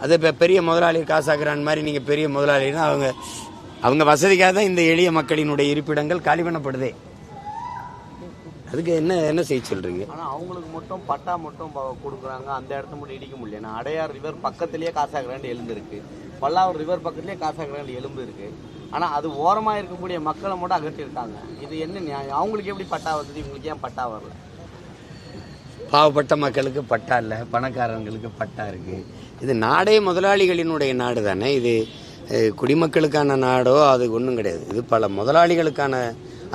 அது இப்போ பெரிய முதலாளி காசாக்குறான் மாதிரி நீங்கள் பெரிய முதலாளினா அவங்க அவங்க வசதிக்காக தான் இந்த எளிய மக்களினுடைய இருப்பிடங்கள் காலி பண்ணப்படுதே. அதுக்கு என்ன என்ன செய்ய சொல்றீங்க? ஆனா அவங்களுக்கு மட்டும் பட்டா மட்டும் ப- கொடுக்குறாங்க. அந்த இடத்த மட்டும் இடிக்க முடியல. நான் அடையார் ரிவர் பக்கத்திலேயே காசாகிராண்டு எலும்பு இருக்கு பல்லாவூர் ரிவர் பக்கத்திலேயே காசாகிறான் எலும்பு இருக்கு ஆனா அது ஓரமா இருக்கக்கூடிய மக்களை மட்டும் அகற்றிருக்காங்க. இது என்ன நியாயம்? அவங்களுக்கு எப்படி பட்டா வருது உங்களுக்கு ஏன் பட்டா வரல? பாவப்பட்ட மக்களுக்கு பட்டா இல்லை பணக்காரங்களுக்கு பட்டா இருக்குது இது நாடே முதலாளிகளினுடைய நாடு தானே இது குடிமக்களுக்கான நாடோ அது ஒன்றும் கிடையாது. இது பல முதலாளிகளுக்கான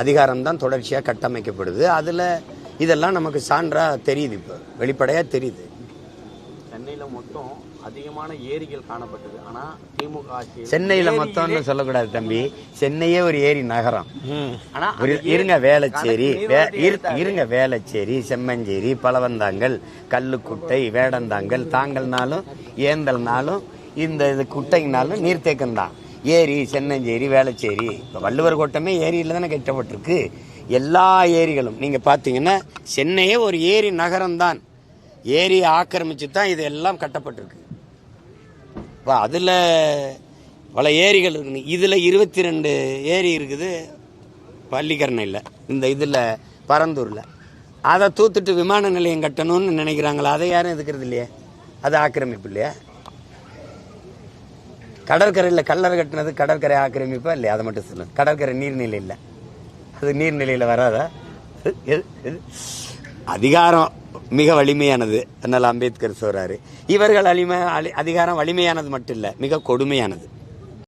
அதிகாரம் தான் தொடர்ச்சியாக கட்டமைக்கப்படுது. அதில் இதெல்லாம் நமக்கு சான்றாக தெரியுது இப்போ வெளிப்படையாக தெரியுது. சென்னையில மொத்தம் அதிகமான ஏரிகள் காணப்பட்டது. ஆனா திமுக ஆட்சி சென்னையில் மொத்தம்னு சொல்லக்கூடாது தம்பி. சென்னையே ஒரு ஏரி நகரம். ஆனா ஒரு- அந்த இருங்க வேளச்சேரி. இருங்க வேளச்சேரி செம்மஞ்சேரி பலவந்தாங்கல் கல்லுக்குட்டை வேடந்தாங்கல் தாங்கல்னாலும் ஏந்தல்னாலும் இந்த இது குட்டைனாலும் நீர்த்தேக்கம் தான். ஏரி சென்னஞ்சேரி வேளச்சேரி. இப்போ வள்ளுவர் கோட்டமே ஏரியில் தானே கட்டப்பட்டிருக்கு. எல்லா ஏரிகளும். நீங்கள் பார்த்தீங்கன்னா சென்னையே ஒரு ஏரி நகரம் தான் ஏரியை ஆக்கிரமிச்சு தான் இது எல்லாம் கட்டப்பட்டிருக்கு. இப்போ அதில் பல ஏரிகள் இருக்குது இதில் இருபத்தி ரெண்டு ஏரி இருக்குது. பள்ளிக்கரணையில் இந்த இதில் பரந்தூரில். அதை தூத்துட்டு விமான நிலையம் கட்டணும்னு நினைக்கிறாங்களா அதை யாரும் எதுக்கிறது இல்லையே? அது ஆக்கிரமிப்பு இல்லையா? கடற்கரையில் கல்லறை கட்டினது கடற்கரை ஆக்கிரமிப்பா இல்லையா? அதை மட்டும் சொல்லுங்கள் கடற்கரை நீர்நிலை இல்லை. அது நீர்நிலையில் வராதா? அதிகாரம். மிக வலிமையானது அதனால் அம்பேத்கர் சொல்கிறாரு இவர்கள் வலிமை அதிகாரம் வலிமையானது மட்டும் இல்லை மிக கொடுமையானது.